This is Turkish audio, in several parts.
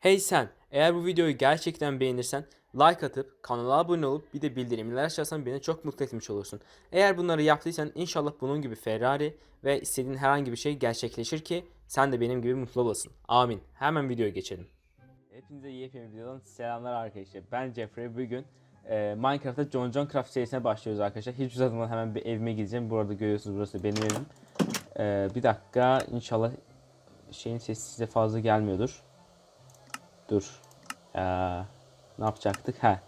Hey sen, eğer bu videoyu gerçekten beğenirsen like atıp kanala abone olup bir de bildirimleri açarsan beni çok mutlu etmiş olursun. Eğer bunları yaptıysan inşallah bunun gibi Ferrari ve istediğin herhangi bir şey gerçekleşir ki sen de benim gibi mutlu olasın. Amin. Hemen videoya geçelim. Hepinize yepyeni videodan selamlar arkadaşlar. Ben Jeffrey. Bugün e, Minecraft'ta John John Craft serisine başlıyoruz arkadaşlar. Hiç uzatmadan hemen bir evime gideceğim. Bu arada görüyorsunuz burası benim evim. E, bir dakika inşallah şeyin sesi size fazla gelmiyordur. Dur. Ee, ne yapacaktık? He.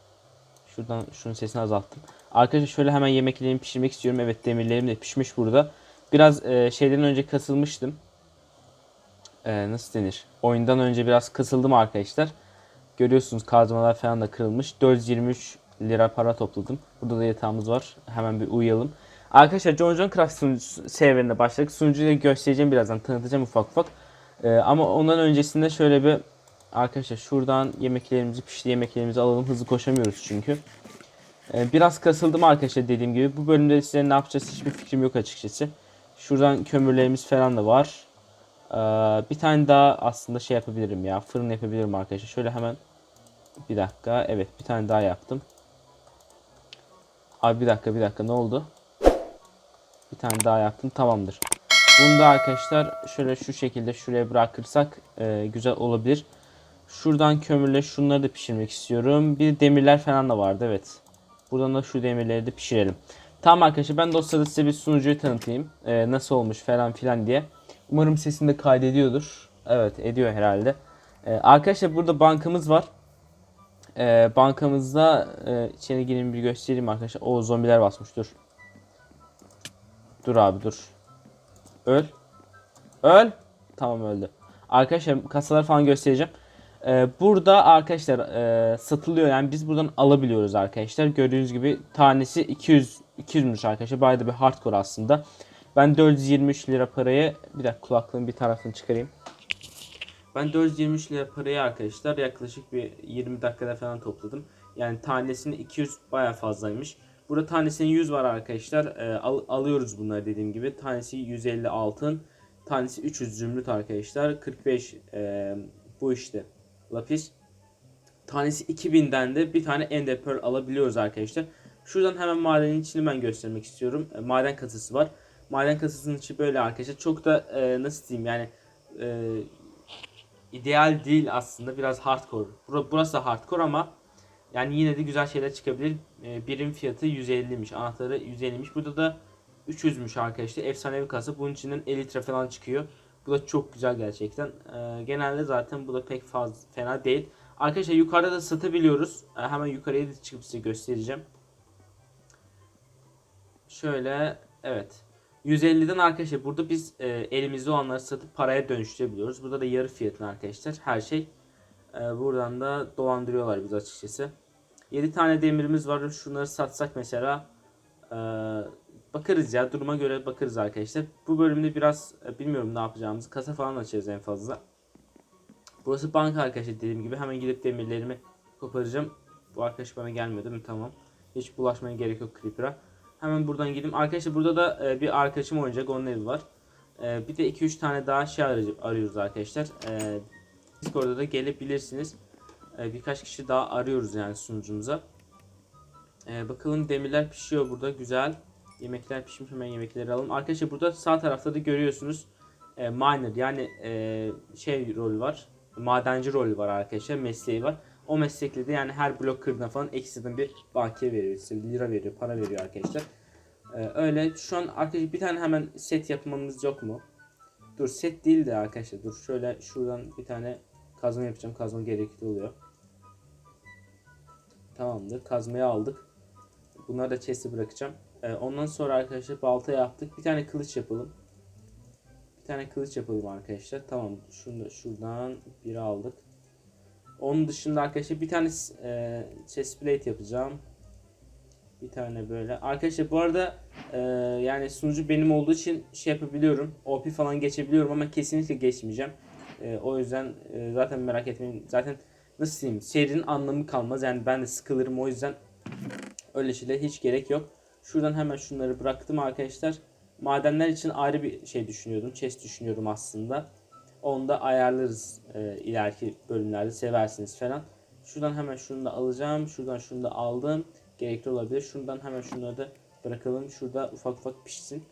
Şuradan şunun sesini azalttım. Arkadaşlar şöyle hemen yemeklerimi pişirmek istiyorum. Evet demirlerim de pişmiş burada. Biraz e, şeyden önce kasılmıştım. E, nasıl denir? Oyundan önce biraz kasıldım arkadaşlar. Görüyorsunuz kazmalar falan da kırılmış. 423 lira para topladım. Burada da yatağımız var. Hemen bir uyuyalım. Arkadaşlar John John Craft sunucu serverine başladık. Sunucuyu göstereceğim birazdan. Tanıtacağım ufak ufak. E, ama ondan öncesinde şöyle bir Arkadaşlar şuradan yemeklerimizi pişti yemeklerimizi alalım. Hızlı koşamıyoruz çünkü. Ee, biraz kasıldım arkadaşlar dediğim gibi. Bu bölümde size ne yapacağız hiçbir fikrim yok açıkçası. Şuradan kömürlerimiz falan da var. Ee, bir tane daha aslında şey yapabilirim ya. Fırın yapabilirim arkadaşlar. Şöyle hemen bir dakika. Evet bir tane daha yaptım. Abi bir dakika bir dakika ne oldu? Bir tane daha yaptım tamamdır. Bunu da arkadaşlar şöyle şu şekilde şuraya bırakırsak e, güzel olabilir. Şuradan kömürle şunları da pişirmek istiyorum. Bir de demirler falan da vardı evet. Buradan da şu demirleri de pişirelim. Tamam arkadaşlar ben dosyada size bir sunucuyu tanıtayım. Ee, nasıl olmuş falan filan diye. Umarım sesini de kaydediyordur. Evet ediyor herhalde. Ee, arkadaşlar burada bankamız var. Ee, bankamızda e, içeri gireyim bir göstereyim arkadaşlar. O zombiler basmış dur. Dur abi dur. Öl. Öl. Tamam öldü. Arkadaşlar kasalar falan göstereceğim. Ee, burada arkadaşlar e, satılıyor yani biz buradan alabiliyoruz arkadaşlar. Gördüğünüz gibi tanesi 200 200'müş arkadaşlar. Bayağı da bir hardcore aslında. Ben 423 lira parayı bir dakika kulaklığın bir tarafını çıkarayım. Ben 423 lira parayı arkadaşlar yaklaşık bir 20 dakikada falan topladım. Yani tanesini 200 bayağı fazlaymış. Burada tanesinin 100 var arkadaşlar. Ee, al- alıyoruz bunları dediğim gibi. Tanesi 150 altın. Tanesi 300 zümrüt arkadaşlar. 45 e, bu işte lapis. Tanesi 2000'den de bir tane ender pearl alabiliyoruz arkadaşlar. Şuradan hemen madenin içini ben göstermek istiyorum. E, maden kasası var. Maden kasasının içi böyle arkadaşlar. Çok da e, nasıl diyeyim yani e, ideal değil aslında. Biraz hardcore. Bur- Burası da hardcore ama yani yine de güzel şeyler çıkabilir. E, birim fiyatı 150'miş. Anahtarı 150'miş. Burada da 300'müş arkadaşlar. Efsanevi kasa. Bunun içinden 50 litre falan çıkıyor. Bu da çok güzel gerçekten. Ee, genelde zaten bu da pek fazla fena değil. Arkadaşlar yukarıda da satabiliyoruz. Ee, hemen yukarıya da çıkıp size göstereceğim. Şöyle evet. 150'den arkadaşlar burada biz e, elimizde olanları satıp paraya dönüştürebiliyoruz. Burada da yarı fiyatına arkadaşlar her şey. E, buradan da dolandırıyorlar biz açıkçası. 7 tane demirimiz var. Şunları satsak mesela e, bakarız ya duruma göre bakarız arkadaşlar. Bu bölümde biraz e, bilmiyorum ne yapacağımızı. Kasa falan açacağız en fazla. Burası banka arkadaşlar dediğim gibi. Hemen gidip demirlerimi koparacağım. Bu arkadaş bana değil mi? Tamam. Hiç bulaşmaya gerek yok Creeper'a. Hemen buradan gideyim. Arkadaşlar burada da e, bir arkadaşım oynayacak. Onun evi var. E, bir de 2-3 tane daha şey arıyoruz arkadaşlar. E, Discord'da da gelebilirsiniz. E, birkaç kişi daha arıyoruz yani sunucumuza. E, bakalım demirler pişiyor burada. Güzel. Yemekler pişmiş hemen yemekleri alalım. Arkadaşlar burada sağ tarafta da görüyorsunuz e, miner yani e, şey rol var. Madenci rolü var arkadaşlar. Mesleği var. O meslekle de yani her blok kırdığına falan ekstradan bir bakiye veriyor. Size lira veriyor, para veriyor arkadaşlar. E, öyle şu an arkadaşlar bir tane hemen set yapmamız yok mu? Dur set değil de arkadaşlar dur şöyle şuradan bir tane kazma yapacağım. Kazma gerekli oluyor. Tamamdır. Kazmayı aldık. Bunları da chest'e bırakacağım. Ee, ondan sonra arkadaşlar balta yaptık. Bir tane kılıç yapalım. Bir tane kılıç yapalım arkadaşlar. Tamam. Şunu da şuradan biri aldık. Onun dışında arkadaşlar bir tane e, chest plate yapacağım. Bir tane böyle. Arkadaşlar bu arada e, yani sunucu benim olduğu için şey yapabiliyorum. OP falan geçebiliyorum ama kesinlikle geçmeyeceğim. E, o yüzden e, zaten merak etmeyin. Zaten nasıl diyeyim serinin anlamı kalmaz. Yani ben de sıkılırım o yüzden öyle şeylere hiç gerek yok. Şuradan hemen şunları bıraktım arkadaşlar. Madenler için ayrı bir şey düşünüyordum. Chest düşünüyorum aslında. Onu da ayarlarız e, ileriki bölümlerde seversiniz falan. Şuradan hemen şunu da alacağım. Şuradan şunu da aldım. Gerekli olabilir. Şuradan hemen şunları da bırakalım. Şurada ufak ufak pişsin.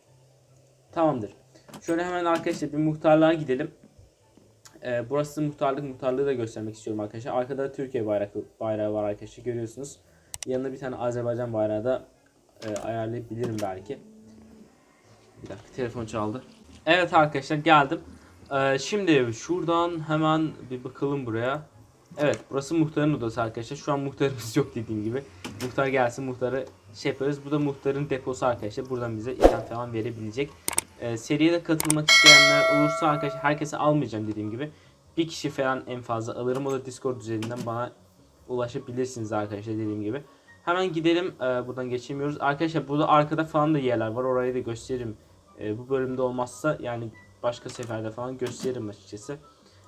Tamamdır. Şöyle hemen arkadaşlar bir muhtarlığa gidelim. Ee, burası muhtarlık muhtarlığı da göstermek istiyorum arkadaşlar. Arkada Türkiye bayrağı, bayrağı var arkadaşlar görüyorsunuz. Yanında bir tane Azerbaycan bayrağı da e, ayarlayabilirim belki. Bir dakika telefon çaldı. Evet arkadaşlar geldim. Ee, şimdi şuradan hemen bir bakalım buraya. Evet burası muhtarın odası arkadaşlar. Şu an muhtarımız yok dediğim gibi. Muhtar gelsin muhtarı şey yaparız. Bu da muhtarın deposu arkadaşlar. Buradan bize item falan verebilecek. Ee, seriye de katılmak isteyenler olursa arkadaşlar herkese almayacağım dediğim gibi. Bir kişi falan en fazla alırım. O da Discord üzerinden bana ulaşabilirsiniz arkadaşlar dediğim gibi. Hemen gidelim. Ee, buradan geçemiyoruz. Arkadaşlar burada arkada falan da yerler var. Orayı da gösteririm. Ee, bu bölümde olmazsa yani başka seferde falan gösteririm açıkçası.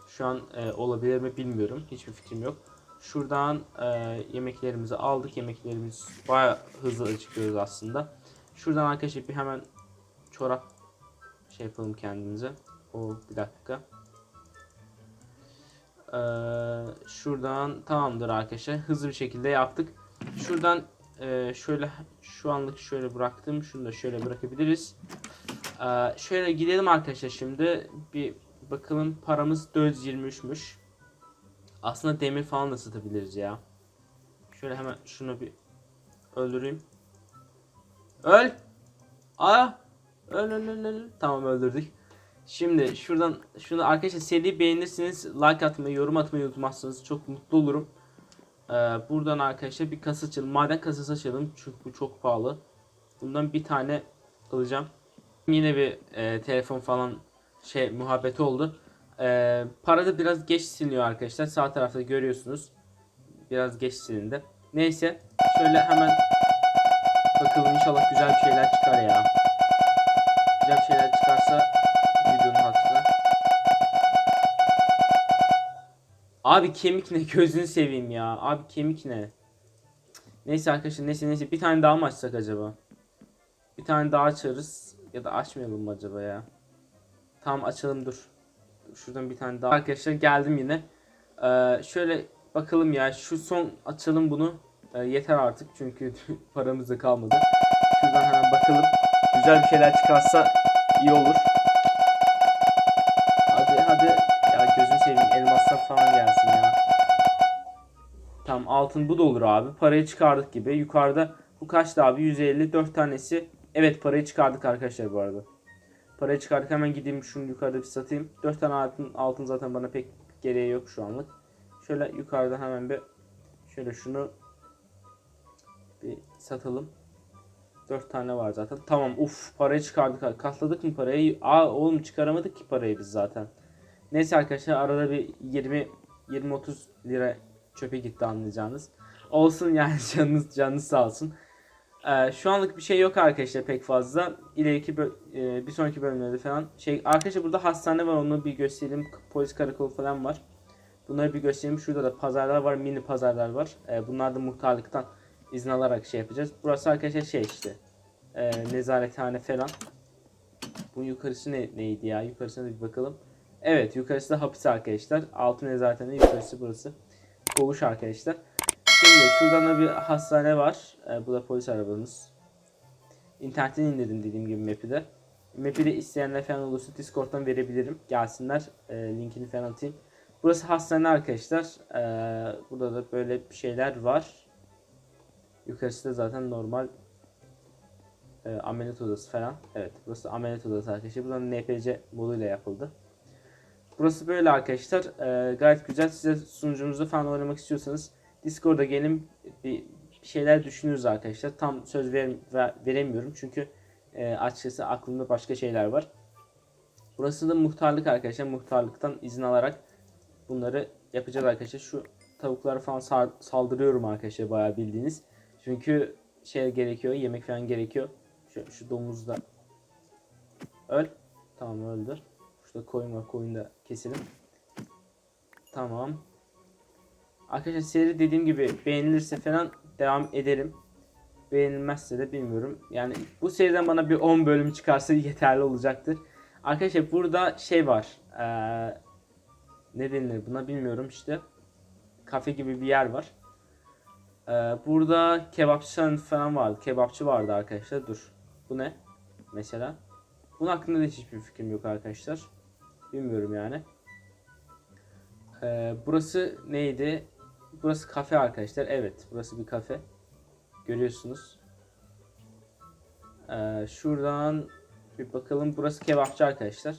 Şu an e, olabilir mi bilmiyorum. Hiçbir fikrim yok. Şuradan e, yemeklerimizi aldık. Yemeklerimiz baya hızlı acıkıyoruz aslında. Şuradan arkadaşlar bir hemen çorap şey yapalım kendimize. O bir dakika. Ee, şuradan tamamdır arkadaşlar. Hızlı bir şekilde yaptık. Şuradan e, şöyle şu anlık şöyle bıraktım. Şunu da şöyle bırakabiliriz. Ee, şöyle gidelim arkadaşlar şimdi. Bir bakalım paramız 423'müş. Aslında demir falan da satabiliriz ya. Şöyle hemen şunu bir öldüreyim. Öl! Aa! Öl öl öl öl. Tamam öldürdük. Şimdi şuradan şunu arkadaşlar seri beğenirsiniz. Like atmayı, yorum atmayı unutmazsanız çok mutlu olurum. Ee, buradan arkadaşlar bir kasa açalım. Maden kasası açalım. Çünkü bu çok pahalı. Bundan bir tane alacağım. Yine bir e, telefon falan şey muhabbeti oldu. E, para da biraz geç siliniyor arkadaşlar. Sağ tarafta görüyorsunuz. Biraz geç silindi. Neyse. Şöyle hemen bakalım inşallah güzel bir şeyler çıkar ya. Güzel şeyler Abi kemik ne gözünü seveyim ya. Abi kemik ne? Neyse arkadaşlar neyse neyse bir tane daha mı açsak acaba? Bir tane daha açarız. Ya da açmayalım mı acaba ya? Tamam açalım dur. Şuradan bir tane daha. Arkadaşlar geldim yine. Ee, şöyle bakalım ya şu son açalım bunu. Ee, yeter artık çünkü paramız da kalmadı. Şuradan hemen bakalım. Güzel bir şeyler çıkarsa iyi olur. Altın bu da olur abi. Parayı çıkardık gibi. Yukarıda bu kaçtı abi? 150 4 tanesi. Evet parayı çıkardık arkadaşlar bu arada. Parayı çıkardık hemen gideyim şunu yukarıda bir satayım. 4 tane altın, altın zaten bana pek gereği yok şu anlık. Şöyle yukarıda hemen bir şöyle şunu bir satalım. 4 tane var zaten. Tamam uf parayı çıkardık. Katladık mı parayı? Aa oğlum çıkaramadık ki parayı biz zaten. Neyse arkadaşlar arada bir 20 20-30 lira çöpe gitti anlayacağınız. Olsun yani canınız canınız sağ olsun. Ee, şu anlık bir şey yok arkadaşlar pek fazla. İleriki e, bir sonraki bölümlerde falan şey arkadaşlar burada hastane var onu bir göstereyim. Polis karakolu falan var. Bunları bir göstereyim. Şurada da pazarlar var, mini pazarlar var. Ee, bunlar da muhtarlıktan izin alarak şey yapacağız. Burası arkadaşlar şey işte. E, nezarethane falan. Bu yukarısı ne, neydi ya? Yukarısına da bir bakalım. Evet yukarısı da hapis arkadaşlar. Altı nezarethane yukarısı burası. Koğuş arkadaşlar. Şimdi şuradan da bir hastane var. Ee, bu da polis arabamız. İnternetten indirdim dediğim gibi map'i de. Map'i de isteyenler falan olursa Discord'dan verebilirim. Gelsinler. Ee, linkini falan atayım. Burası hastane arkadaşlar. Ee, burada da böyle bir şeyler var. Yukarısı da zaten normal e, ameliyat odası falan. Evet burası ameliyat odası arkadaşlar. Buradan NPC moduyla yapıldı. Burası böyle arkadaşlar. Ee, gayet güzel. Size sunucumuzu falan oynamak istiyorsanız Discord'a gelin bir şeyler düşünürüz arkadaşlar. Tam söz ver, ver- veremiyorum çünkü e, açıkçası aklımda başka şeyler var. Burası da muhtarlık arkadaşlar. Muhtarlıktan izin alarak bunları yapacağız arkadaşlar. Şu tavuklara falan sal- saldırıyorum arkadaşlar bayağı bildiğiniz. Çünkü şey gerekiyor, yemek falan gerekiyor. Şu, şu domuzu da öl. Tamam öldür. Şurada koyun var, koyun da keselim. Tamam. Arkadaşlar seri dediğim gibi beğenilirse falan devam ederim. Beğenilmezse de bilmiyorum. Yani bu seriden bana bir 10 bölüm çıkarsa yeterli olacaktır. Arkadaşlar burada şey var. Ee, ne denilir buna bilmiyorum işte. Kafe gibi bir yer var. Ee, burada kebapçı falan vardı. Kebapçı vardı arkadaşlar. Dur. Bu ne? Mesela. Bunun hakkında da hiçbir fikrim yok arkadaşlar. Bilmiyorum yani. Ee, burası neydi? Burası kafe arkadaşlar. Evet, burası bir kafe. Görüyorsunuz. Ee, şuradan bir bakalım. Burası kebapçı arkadaşlar.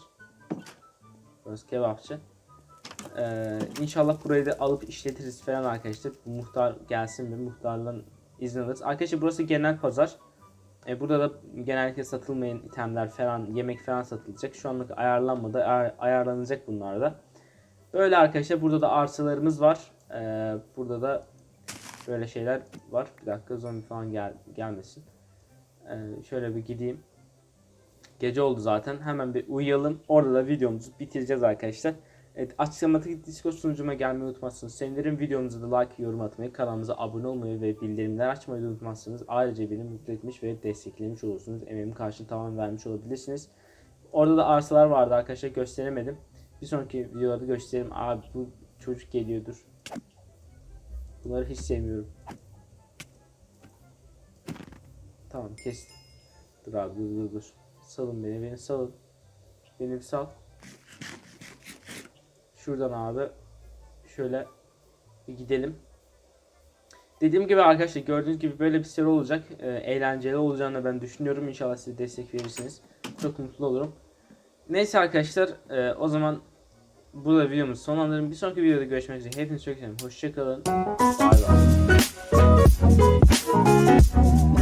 Burası kebapçı. Ee, inşallah burayı da alıp işletiriz falan arkadaşlar. Bu muhtar gelsin ve muhtardan izin alırız. Arkadaşlar burası genel pazar. Ee, burada da genellikle satılmayan itemler falan, yemek falan satılacak. Şu anlık ayarlanmadı. Ay- ayarlanacak bunlar da. Böyle arkadaşlar burada da arsalarımız var. Ee, burada da böyle şeyler var. Bir dakika zombi falan gel gelmesin. Ee, şöyle bir gideyim. Gece oldu zaten. Hemen bir uyuyalım. Orada da videomuzu bitireceğiz arkadaşlar. Evet, açıklamadaki Discord sunucuma gelmeyi unutmazsınız. Sevinirim videomuza da like, yorum atmayı, kanalımıza abone olmayı ve bildirimler açmayı unutmazsınız. Ayrıca beni mutlu etmiş ve desteklemiş olursunuz. Emeğimin karşılığını tamamen vermiş olabilirsiniz. Orada da arsalar vardı arkadaşlar gösteremedim. Bir sonraki videolarda göstereyim. Abi bu çocuk geliyordur. Bunları hiç sevmiyorum. Tamam kestim. Dur abi dur dur dur. Salın beni beni salın. Beni sal. Şuradan abi şöyle gidelim. Dediğim gibi arkadaşlar gördüğünüz gibi böyle bir seri olacak. Ee, eğlenceli olacağını ben düşünüyorum. İnşallah siz destek verirsiniz. Çok mutlu olurum. Neyse arkadaşlar e, o zaman burada videomuzu sonlandırın. Bir sonraki videoda görüşmek üzere. Hepinizi çok seviyorum. Hoşçakalın. Bay bay.